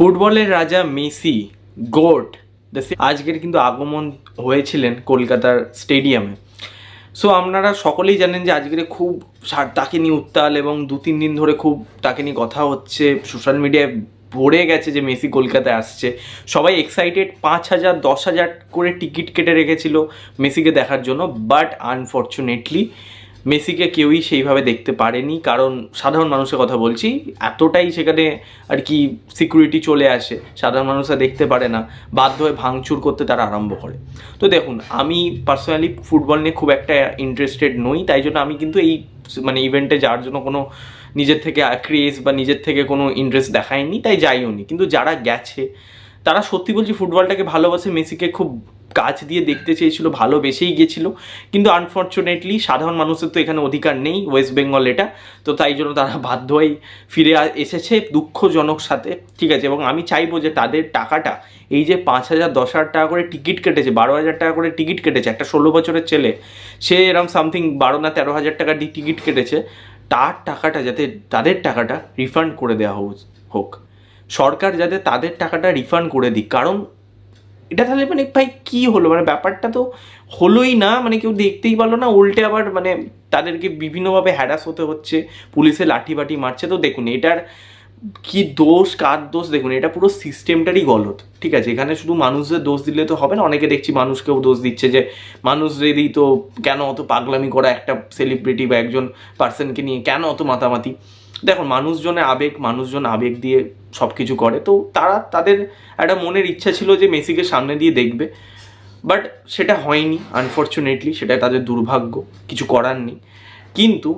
ফুটবলের রাজা Messi, goat আজকের কিন্তু আগমন হয়েছিলেন কলকাতার স্টেডিয়ামে। সো আপনারা সকলেই জানেন যে আজকের খুব তাকে নিয়ে উত্তাল এবং দু তিন দিন ধরে খুব তাকে নিয়ে কথা হচ্ছে। সোশ্যাল মিডিয়ায় ভরে গেছে যে মেসি কলকাতায় আসছে। সবাই এক্সাইটেড পাঁচ হাজার, দশ হাজার করে টিকিট কেটে রেখেছিল মেসিকে দেখার জন্য। বাট আনফর্চুনেটলি মেসিকে কেউই সেইভাবে দেখতে পারেনি। কারণ সাধারণ মানুষের কথা বলছি, এতটাই সেখানে আর কি সিকিউরিটি চলে আসে, সাধারণ মানুষরা দেখতে পারে না, বাধ্য হয়ে ভাঙচুর করতে তারা আরম্ভ করে। তো দেখুন, আমি পার্সোনালি ফুটবল নিয়ে খুব একটা ইন্টারেস্টেড নই, তাই জন্য আমি কিন্তু এই মানে ইভেন্টে যাওয়ার জন্য কোনো নিজের থেকে ক্রেজ বা নিজের থেকে কোনো ইন্টারেস্ট দেখায়নি তাই যাইও নি কিন্তু যারা গেছে, তারা সত্যি বলছি ফুটবলটাকে ভালোবাসে, মেসিকে খুব কাছ দিয়ে দেখতে চেয়েছিল, ভালোবেসেই গিয়েছিল কিন্তু আনফর্চুনেটলি সাধারণ মানুষের তো এখানে অধিকার নেই ওয়েস্ট বেঙ্গল এটা। তো তাই জন্য তারা বাধ্য হয়েই ফিরে এসেছে দুঃখজনক সাথে। ঠিক আছে, এবং আমি চাইব যে তাদের টাকাটা, এই যে পাঁচ হাজার, দশ হাজার টাকা করে টিকিট কেটেছে, বারো হাজার টাকা করে টিকিট কেটেছে, একটা ষোলো বছরের ছেলে, সে এরকম সামথিং বারো না তেরো হাজার টাকা টিকিট কেটেছে, তার টাকাটা যাতে, তাদের টাকাটা রিফান্ড করে দেওয়া হোক। সরকার যাতে তাদের টাকাটা রিফান্ড করে দিক, কারণ এটা তাহলে মানে ভাই কি হলো? মানে ব্যাপারটা তো হলোই না মানে কেউ দেখতেই পারল না, উল্টে আবার মানে তাদেরকে বিভিন্নভাবে হ্যারাস হতে হচ্ছে, পুলিশে লাঠি বাটি মারছে। তো দেখুন, এটার কি দোষ, কার দোষ? দেখুন, এটা পুরো সিস্টেমটারই গলত, ঠিক আছে? এখানে শুধু মানুষদের দোষ দিলে তো হবে না, অনেকে দেখছি মানুষকেও দোষ দিচ্ছে যে মানুষদেরই তো কেন অত পাগলামি করা একটা সেলিব্রিটি বা একজন পার্সনকে নিয়ে কেন অত মাতামাতি? দেখুন মানুষজনে আবেগ, মানুষজন আবেগ দিয়ে সব কিছু করে। তো তারা তাদের একটা মনের ইচ্ছা ছিল যে মেসিকে সামনে দিয়ে দেখবে। বাট সেটা হয়নি, আনফর্চুনেটলি সেটা তাদের দুর্ভাগ্য, কিছু করার নেই। কিন্তু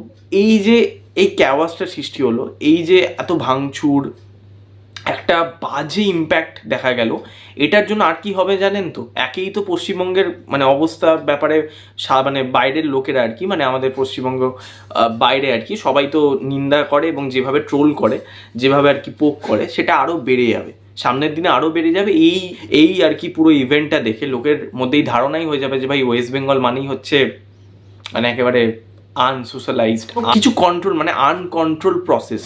এই যে এই ক্যাওয়াসটা সৃষ্টি হলো, এই যে এত ভাঙচুর একটা বাজে ইম্প্যাক্ট দেখা গেল। এটার জন্য আর কি হবে জানেন তো? একেই তো পশ্চিমবঙ্গের মানে অবস্থার ব্যাপারে মানে বাইরের লোকেরা আর কি মানে আমাদের পশ্চিমবঙ্গ বাইরে আর কি সবাই তো নিন্দা করে এবং যেভাবে ট্রোল করে যেভাবে আর কি পোক করে সেটা আরও বেড়ে যাবে। সামনের দিনে আরও বেড়ে যাবে। এই এই আর কি পুরো ইভেন্টটা দেখে লোকের মধ্যেই ধারণাই হয়ে যাবে যে ভাই ওয়েস্ট বেঙ্গল মানেই হচ্ছে মানে একেবারে আনসোশ্যালাইজড কিছু কন্ট্রোল মানে আনকন্ট্রোল প্রসেস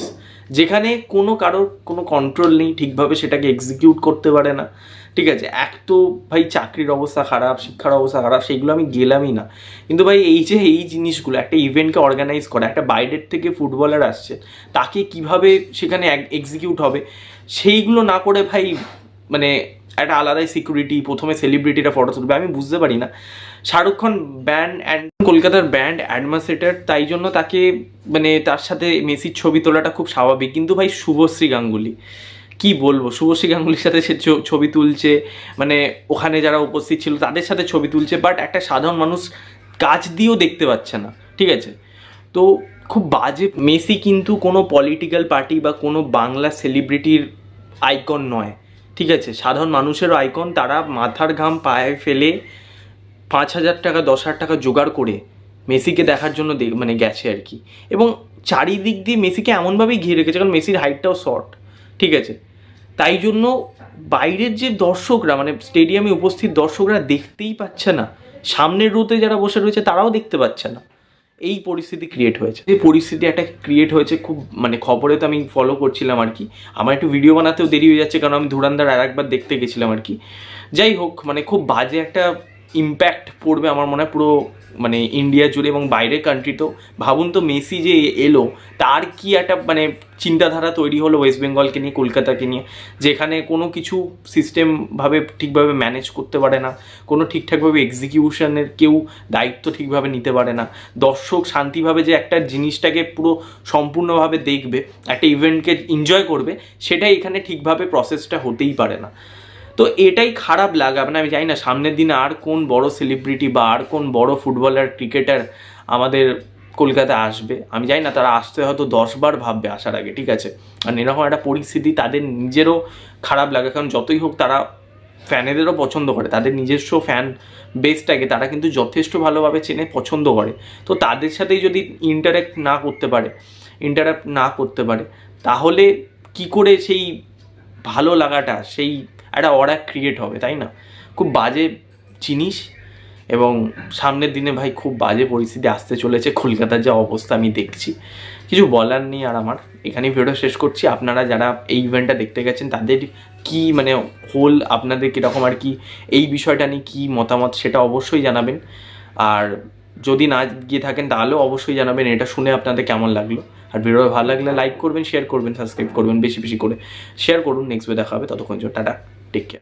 যেখানে কোনো কারোর কোনো কন্ট্রোল নেই, ঠিকভাবে সেটাকে এক্সিকিউট করতে পারে না। ঠিক আছে? এক তো ভাই চাকরির অবস্থা খারাপ, শিক্ষার অবস্থা খারাপ, সেগুলো আমি গেলামই না। কিন্তু ভাই এই যে এই জিনিসগুলো, একটা ইভেন্টকে অর্গানাইজ করা, একটা বাইরের থেকে ফুটবলার আসছে, তাকে কীভাবে সেখানে এক্সিকিউট হবে? সেইগুলো না করে ভাই মানে একটা আলাদাই সিকিউরিটি প্রথমে সেলিব্রিটিরা ফটো তুলবে, আমি বুঝতে পারি না। শাহরুখ খান ব্যান্ড অ্যান্ড কলকাতার ব্যান্ড অ্যাডমাসেটার তাই জন্য তাকে মানে তার সাথে মেসির ছবি তোলাটা খুব স্বাভাবিক। কিন্তু ভাই শুভশ্রী গাঙ্গুলি, কি বলব? শুভশ্রী গাঙ্গুলির সাথে সে ছবি তুলছে মানে ওখানে যারা উপস্থিত ছিল তাদের সাথে ছবি তুলছে বাট একটা সাধারণ মানুষ কাজ দিয়েও দেখতে পাচ্ছে না, ঠিক আছে? তো খুব বাজে, মেসি কিন্তু কোনো পলিটিক্যাল পার্টি বা কোনো বাংলা সেলিব্রিটির আইকন নয়। ঠিক আছে, সাধারণ মানুষের আইকন তারা মাথার ঘাম পায়ে ফেলে পাঁচ হাজার টাকা, দশ হাজার টাকা জোগাড় করে মেসিকে দেখার জন্য মানে গেছে আর কি। এবং চারিদিক দিয়ে মেসিকে এমনভাবেই ঘিরে রেখেছে, কারণ মেসির হাইটটাও শর্ট, ঠিক আছে। তাই জন্য বাইরের যে দর্শকরা মানে স্টেডিয়ামে উপস্থিত দর্শকরা দেখতেই পাচ্ছে না। সামনের রোতে যারা বসে রয়েছে, তারাও দেখতে পাচ্ছে না। এই পরিস্থিতি ক্রিয়েট হয়েছে। এই পরিস্থিতি একটা ক্রিয়েট হয়েছে, খুব মানে খবরে তো আমি ফলো করছিলাম আর কি। আমার একটু ভিডিও বানাতেও দেরি হয়ে যাচ্ছে, কারণ আমি ধুরান্দার আর একবার দেখতে গেছিলাম আর কি। যাই হোক মানে খুব বাজে একটা ইম্প্যাক্ট পড়বে আমার মনে হয় পুরো মানে ইন্ডিয়া জুড়ে এবং বাইরের কান্ট্রিতেও ভাবুন তো মেসি যে এলো, তার কি একটা মানে চিন্তাধারা তৈরি হলো ওয়েস্ট বেঙ্গলকে নিয়ে, কলকাতাকে নিয়ে, যেখানে কোনো কিছু সিস্টেমভাবে ঠিকভাবে ম্যানেজ করতে পারে না, কোনো ঠিকঠাকভাবে এক্সিকিউশনের কেউ দায়িত্ব ঠিকভাবে নিতে পারে না। দর্শক শান্তিভাবে যে একটা জিনিসটাকে পুরো সম্পূর্ণভাবে দেখবে, একটা ইভেন্টকে এনজয় করবে সেটা এখানে ঠিকভাবে প্রসেসটা হতেই পারে না। তো এটাই খারাপ লাগা মানে আমি জানি না সামনের দিনে আর কোন বড় সেলিব্রিটি বা আর কোন বড় ফুটবলার ক্রিকেটার আমাদের কলকাতায় আসবে। আমি জানি না তারা আসতে হয়তো দশবার ভাববে আসার আগে, ঠিক আছে? আর এরকম একটা পরিস্থিতি তাদের নিজেরও খারাপ লাগে, কারণ যতই হোক তারা ফ্যানেদেরও পছন্দ করে, তাদের নিজস্ব ফ্যান বেসটাকে তারা কিন্তু যথেষ্ট ভালোভাবে চেনে, পছন্দ করে। তো তাদের সাথেই যদি ইন্টারাক্ট না করতে পারে ইন্টারাক্ট না করতে পারে, তাহলে কি করে সেই ভালো লাগাটা, সেই একটা অর্ডার ক্রিয়েট হবে, তাই না? খুব বাজে জিনিস এবং সামনের দিনে ভাই খুব বাজে পরিস্থিতি আসতে চলেছে, কলকাতার যা অবস্থা আমি দেখছি। কিছু বলার নেই আর আমার, এখানেই ভিডিও শেষ করছি। আপনারা যারা এই ইভেন্টটা দেখতে গেছেন, তাদের কি মানে হোল আপনাদের কীরকম আর কি, এই বিষয়টা নিয়ে কী মতামত সেটা অবশ্যই জানাবেন। আর যদি না গিয়ে থাকেন, তাহলেও অবশ্যই জানাবেন, এটা শুনে আপনাদের কেমন লাগল। আর ভিডিও ভালো লাগলে লাইক করবেন শেয়ার করবেন সাবস্ক্রাইব করবেন, বেশি বেশি করে শেয়ার করুন। নেক্সট দেখা হবে ততক্ষণ টাটা। Take care